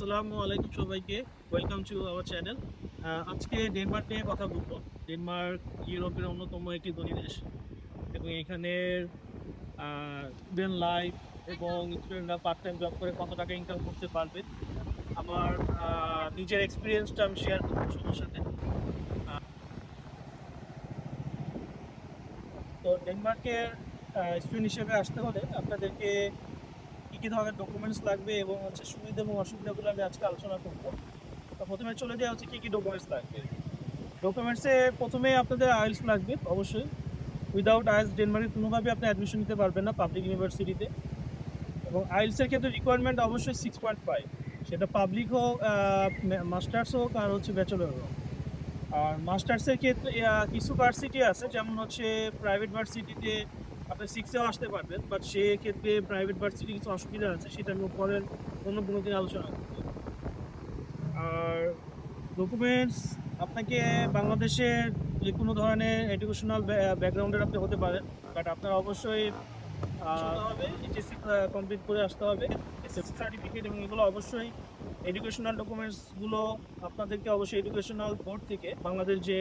আসসালামু আলাইকুম সবাইকে। ওয়েলকাম টু আওয়ার চ্যানেল আজকে ডেনমার্ক নিয়ে কথা বলব। ডেনমার্ক ইউরোপের অন্যতম একটি ধনী দেশ। এবং এখানের স্টুডেন্ট লাইফ এবং স্টুডেন্টরা পার্ট টাইম জব করে কত টাকা ইনকাম করতে পারবে। আমার নিজের এক্সপিরিয়েন্সটা আমি শেয়ার করব সবার সাথে। তো ডেনমার্কের স্টুডেন্ট হিসেবে আসতে হলে আপনাদেরকে কী ধরনের ডকুমেন্টস লাগবে এবং হচ্ছে সুবিধা এবং অসুবিধাগুলো আমি আজকে আলোচনা করব। তো প্রথমে চলে যাওয়া হচ্ছে কী কী ডকুমেন্টস লাগবে। ডকুমেন্টসে প্রথমে আপনাদের আইএলস লাগবে, অবশ্যই। উইদাউট আইএলস ডেনমার্কে কোনোভাবে আপনি অ্যাডমিশন নিতে পারবেন না পাবলিক ইউনিভার্সিটিতে এবং আইএলসের ক্ষেত্রে রিকোয়ারমেন্ট অবশ্যই সিক্স পয়েন্ট ফাইভ সেটা পাবলিক হোক মাস্টার্স হোক আর হচ্ছে ব্যাচেলর হোক। আর মাস্টার্সের ক্ষেত্রে কিছু ভার্সিটি আছে, যেমন হচ্ছে প্রাইভেট ভার্সিটিতে আপনি সিক্সেও আসতে পারবেন বাট সেক্ষেত্রে প্রাইভেট ভার্সিটি কিছু অসুবিধা আছে সেটা আমি পরের অন্য কোনো দিন আলোচনা করব। আর ডকুমেন্টস আপনাকে বাংলাদেশের যে কোনো ধরনের এডুকেশনাল ব্যাকগ্রাউন্ডের আপনি হতে পারেন বাট আপনার অবশ্যই হবে এইচএসসি কমপ্লিট করে আসতে হবে। এসএসসি সার্টিফিকেট এবং এগুলো অবশ্যই এডুকেশনাল ডকুমেন্টসগুলো আপনাদেরকে অবশ্যই এডুকেশনাল বোর্ড থেকে বাংলাদেশ যে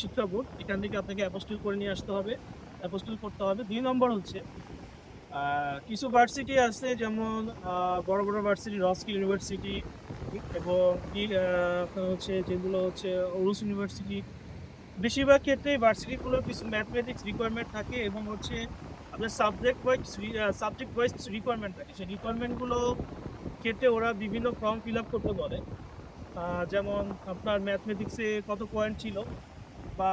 শিক্ষা বোর্ড এখান থেকে আপনাকে অ্যাপোস্টিল করে নিয়ে আসতে হবে। অ্যাপোস্টিল করতে হবে। দুই নম্বর হচ্ছে কিছু ভার্সিটি আছে যেমন বড় বড় ভার্সিটি রস্কিল ইউনিভার্সিটি এবং আপনার হচ্ছে যেগুলো হচ্ছে ওরুস ইউনিভার্সিটি বেশিরভাগ ক্ষেত্রে ভার্সিটিগুলোর কিছু ম্যাথমেটিক্স রিকোয়ারমেন্ট থাকে এবং হচ্ছে আপনার subject wise subject wise requirement থাকে। সেই রিকোয়ারমেন্টগুলো ক্ষেত্রে ওরা বিভিন্ন ফর্ম ফিল আপ করতে আহ, যেমন আপনার ম্যাথমেটিক্সে কত পয়েন্ট ছিল বা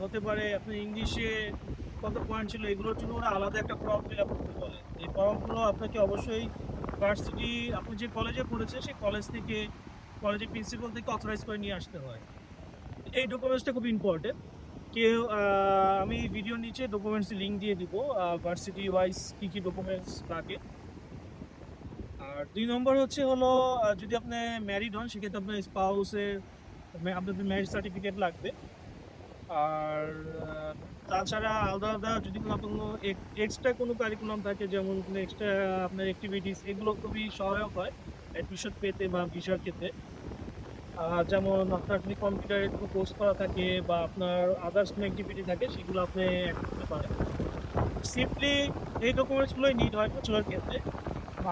হতে পারে আপনার ইংলিশে কত পয়েন্ট ছিল, এগুলোর জন্য ওরা আলাদা একটা ফর্ম ফিল আপ করতে বলে। এই ফর্মগুলো আপনাকে অবশ্যই ভার্সিটি আপনি যে কলেজে পড়েছে সেই কলেজ থেকে কলেজের প্রিন্সিপাল থেকে অথরাইজ করে নিয়ে আসতে হয়। এই ডকুমেন্টসটা খুব ইম্পর্টেন্ট কেউ আমি ভিডিও নিচে ডকুমেন্টস লিঙ্ক দিয়ে দিব ভার্সিটি ওয়াইজ কী কী ডকুমেন্টস লাগে আর দুই নম্বর হচ্ছে হলো যদি আপনি ম্যারিড হন, সেক্ষেত্রে আপনার স্পাউসের আপনাদের ম্যারিজ সার্টিফিকেট লাগবে। আর তাছাড়া আলাদা আলাদা যদি কোনো আপনার কোনো এক্সট্রা কোনো কারিকুলাম থাকে যেমন কোনো এক্সট্রা আপনার অ্যাক্টিভিটিস এগুলো খুবই সহায়ক হয় অ্যাডমিশন পেতে বা ভিসার ক্ষেত্রে। যেমন আপনার যদি কম্পিউটারে কোনো কোর্স করা থাকে বা আপনার আদার্স কোনো অ্যাক্টিভিটি থাকে সেগুলো আপনি অ্যাড করতে পারেন। সিম্পলি এই ডকুমেন্টসগুলোই নিড হয় প্রচুরের ক্ষেত্রে।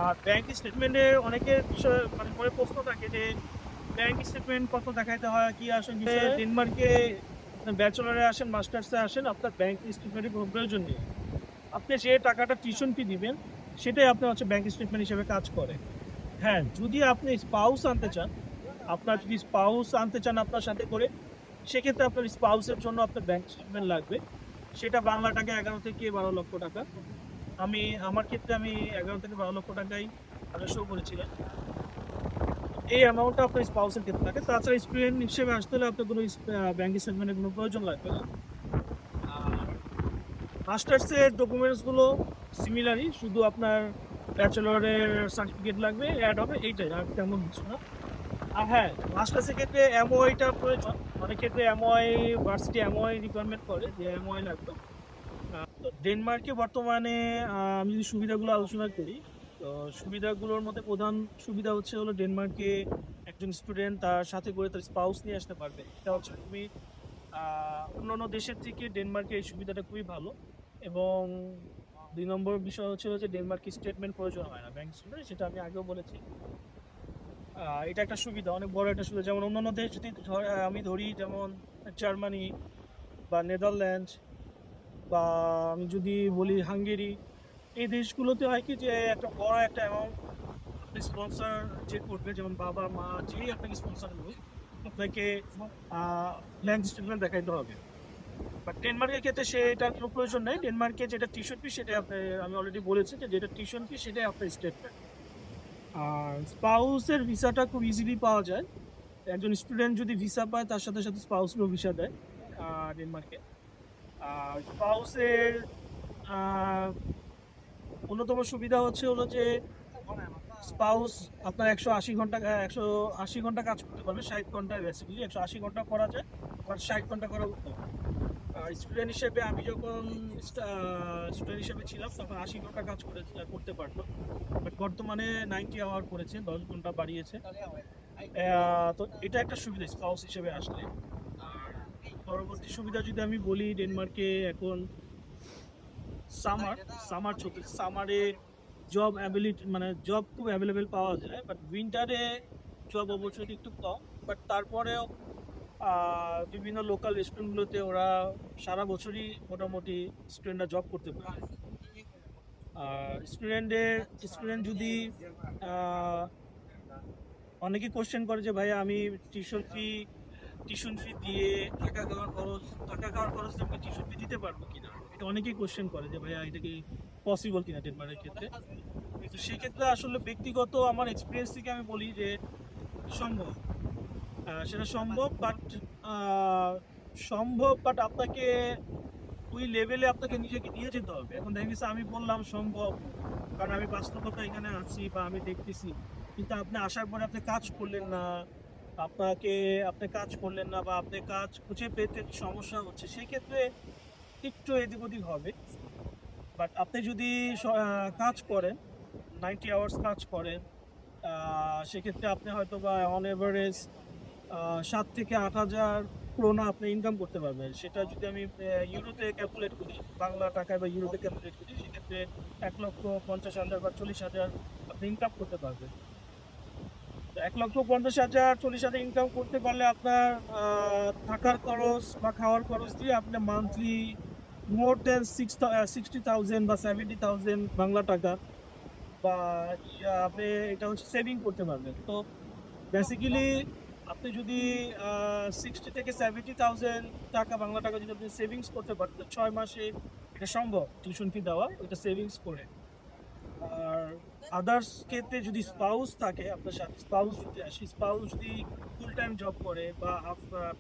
আর ব্যাংক স্টেটমেন্টের অনেকের বিষয় মানে পরে প্রশ্ন থাকে যে ব্যাংক স্টেটমেন্ট কত দেখাইতে হয় কি আসলে ডেনমার্কে ব্যাচেলারে আসেন, মাস্টার্সে আসেন, আপনার ব্যাংক স্টেটমেন্টের কোনো প্রয়োজন নেই। আপনি যে টাকাটা টিউশন ফি দিবেন, সেটাই আপনার হচ্ছে ব্যাংক স্টেটমেন্ট হিসেবে কাজ করে। হ্যাঁ যদি আপনি স্পাউস আনতে চান, আপনার যদি স্পাউস আনতে চান আপনার সাথে করে, সেক্ষেত্রে আপনার স্পাউসের জন্য আপনার ব্যাংক স্টেটমেন্ট লাগবে। সেটা বাংলা টাকা এগারো থেকে বারো লক্ষ টাকা। আমি, আমার ক্ষেত্রে আমি এগারো থেকে বারো লক্ষ টাকাই আমি শো করেছিলাম। এই অ্যামাউন্টটা আপনার স্পাউসের ক্ষেত্রে থাকে। তাছাড়া স্টুডেন্ট হিসেবে আসতে হলে আপনার কোনো ব্যাংক স্টেটমেন্টের কোনো প্রয়োজন লাগবে না। মাস্টার্সের ডকুমেন্টসগুলো সিমিলারই শুধু আপনার ব্যাচেলরের সার্টিফিকেট লাগবে অ্যাড হবে, এইটাই, আর তেমন কিছু না। আর হ্যাঁ মাস্টার্সের ক্ষেত্রে এমওয়াইটা প্রয়োজন। অনেক ক্ষেত্রে এমওয়াই ভার্সিটি এমওআই রিকোয়ারমেন্ট করে যে এমওআই লাগবে। তো ডেনমার্কে বর্তমানে আমি যদি সুবিধাগুলো আলোচনা করি তো সুবিধাগুলোর মধ্যে প্রধান সুবিধা হচ্ছে হলো ডেনমার্কে একজন স্টুডেন্ট তার সাথে করে তার স্পাউস নিয়ে আসতে পারবে। এটা হচ্ছে আহ, অন্যান্য দেশের থেকে ডেনমার্কে এই সুবিধাটা খুবই ভালো এবং দুই নম্বর বিষয় হচ্ছে যে ডেনমার্কে স্টেটমেন্ট প্রয়োজন হয় না ব্যাংক স্টেটমেন্ট সেটা আমি আগেও বলেছি। এটা একটা সুবিধা অনেক বড় একটা সুবিধা। যেমন অন্যান্য দেশ যদি আমি ধরি যেমন জার্মানি বা নেদারল্যান্ড বা আমি যদি বলি হাঙ্গেরি এই দেশগুলোতে হয় কি যে একটা বড় একটা অ্যামাউন্ট আপনি স্পন্সর যে করবে, যেমন বাবা, মা, যেই আপনাকে স্পন্সর করবে আপনাকে ব্যাংক স্টেটমেন্ট দেখাইতে হবে। বাট ডেনমার্কের ক্ষেত্রে সেটার কোনো প্রয়োজন নেই। ডেনমার্কে যেটা টিউশন ফি সেটাই আপনি, আমি অলরেডি বলেছি যে যেটা টিউশন ফি সেটাই আপনার স্টেটমেন্ট আর স্পাউসের ভিসাটা খুব ইজিলি পাওয়া যায়। একজন স্টুডেন্ট যদি ভিসা পায়, তার সাথে সাথে স্পাউসেরও ভিসা দেয় ডেনমার্কে আর স্পাউসের অন্যতম সুবিধা হচ্ছে হলো যে স্পাউস আপনার একশো আশি ঘণ্টা, একশো আশি ঘণ্টা কাজ করতে পারবে, ষাট ঘন্টায় বেসিক্যালি একশো আশি ঘণ্টা করা যায়, আর ষাট ঘণ্টা করা উত্তম। স্টুডেন্ট হিসেবে আমি যখন স্টুডেন্ট হিসেবে ছিলাম, তখন আশি ঘণ্টা কাজ করে, করতে পারতো। বাট বর্তমানে নাইনটি আওয়ার করেছে, দশ ঘণ্টা বাড়িয়েছে। তো এটা একটা সুবিধা স্পাউস হিসেবে আসলে। পরবর্তী সুবিধা যদি আমি বলি ডেনমার্কে এখন সামার সামার চলছে সামারে জব অ্যাবিলিটি মানে জব খুব অ্যাভেলেবেল পাওয়া যায় বাট উইন্টারে জব অপরচুনিটি একটু কম বাট তারপরেও বিভিন্ন লোকাল রেস্টুরেন্টগুলোতে ওরা সারা বছরই মোটামুটি স্টুডেন্টরা জব করতে পারে। আর স্টুডেন্টের স্টুডেন্ট যদি আহ, অনেকেই কোশ্চেন করে যে ভাই আমি টিউশন ফি টিউশন ফি দিয়ে টাকা খাওয়ার খরচ, টাকা খাওয়ার খরচ আমি টিউশন ফি দিতে পারব কিনা? এটা অনেকেই কোশ্চেন করে যে, ভাইয়া, এটা কি পসিবল কিনা ডেনমার্কের ক্ষেত্রে? তো সেক্ষেত্রে আসলে ব্যক্তিগত আমার এক্সপিরিয়েন্স থেকে আমি বলি যে, সম্ভব। সেটা সম্ভব বাট সম্ভব বাট আপনাকে ওই লেভেলে আপনাকে নিজেকে নিয়ে যেতে হবে। এখন দেখা গেছে আমি বললাম সম্ভব, কারণ আমি বাস্তবতা এখানে আছি বা আমি দেখতেছি। কিন্তু আপনি আসার পরে আপনি কাজ করলেন না আপনাকে, আপনি কাজ করলেন না বা আপনি কাজ খুঁজে পেতে সমস্যা হচ্ছে সেই ক্ষেত্রে একটু এদিক ওদিক হবে। বাট আপনি যদি কাজ করেন নাইনটি আওয়ার্স কাজ করেন সেক্ষেত্রে আপনি হয়তো বা অন এভারেজ সাত থেকে আট হাজার ক্রোনা আপনি ইনকাম করতে পারবেন। সেটা যদি আমি ইউরোতে ক্যালকুলেট করি, বাংলা টাকায় বা ইউরোতে ক্যালকুলেট করি, সেক্ষেত্রে এক লক্ষ পঞ্চাশ হাজার বা চল্লিশ হাজার আপনি ইনকাম করতে পারবেন। এক লক্ষ পঞ্চাশ হাজার চল্লিশ হাজার ইনকাম করতে পারলে আপনার থাকার খরচ বা খাওয়ার খরচ দিয়ে আপনি monthly more than six sixty thousand বা সেভেন্টি থাউজেন্ড বাংলা টাকা বা আপনি এটা হচ্ছে সেভিং করতে পারবেন। তো বেসিক্যালি আপনি যদি সিক্সটি থেকে সেভেন্টি থাউজেন্ড টাকা, বাংলা টাকা যদি আপনি সেভিংস করতে পারেন ছয় মাসে এটা সম্ভব টিউশন ফি দেওয়া এটা সেভিংস করে। আর আদার্স ক্ষেত্রে যদি স্পাউস থাকে, আপনার সাথে স্পাউস আসে স্পাউস যদি ফুল টাইম জব করে বা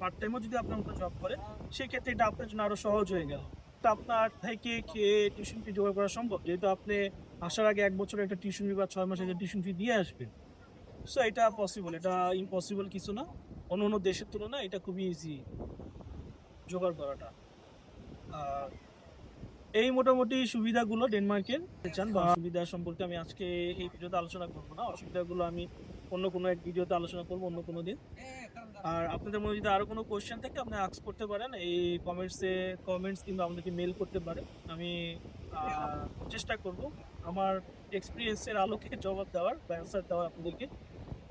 পার্ট টাইমও যদি আপনার মতো জব করে, সেক্ষেত্রে এটা আপনার জন্য আরও সহজ হয়ে গেল। তো আপনার থেকে খেয়ে টিউশন ফি জোগাড় করা সম্ভব? যেহেতু আপনি আসার আগে এক বছর একটা টিউশন ফি বা ছয় মাসে একটা টিউশন ফি দিয়ে আসবেন। সো এটা পসিবল এটা ইম্পসিবল কিছু না। অন্য অন্য দেশের তুলনায় এটা খুবই ইজি জোগাড় করাটা। আর এই মোটামুটি সুবিধাগুলো ডেনমার্কের। চান বা অসুবিধা সম্পর্কে আমি আজকে এই ভিডিওতে আলোচনা করব না। অসুবিধাগুলো আমি অন্য কোনো এক ভিডিওতে আলোচনা করব অন্য কোনো দিন। আর আপনাদের মধ্যে যদি আরও কোনো কোয়েশ্চেন থাকে, আপনি আক্স করতে পারেন। এই কমেন্টসে কমেন্টস কিংবা আমাদেরকে মেল করতে পারেন। আমি চেষ্টা করব আমার এক্সপিরিয়েন্সের আলোকে জবাব দেওয়ার বা অ্যান্সার দেওয়ার আপনাদেরকে।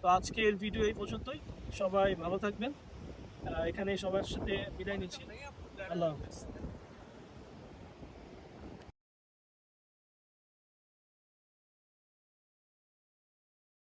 তো আজকের ভিডিও এই পর্যন্তই। সবাই ভালো থাকবেন। এখানে সবার সাথে বিদায় নিচ্ছি। আল্লাহ হাফেজ।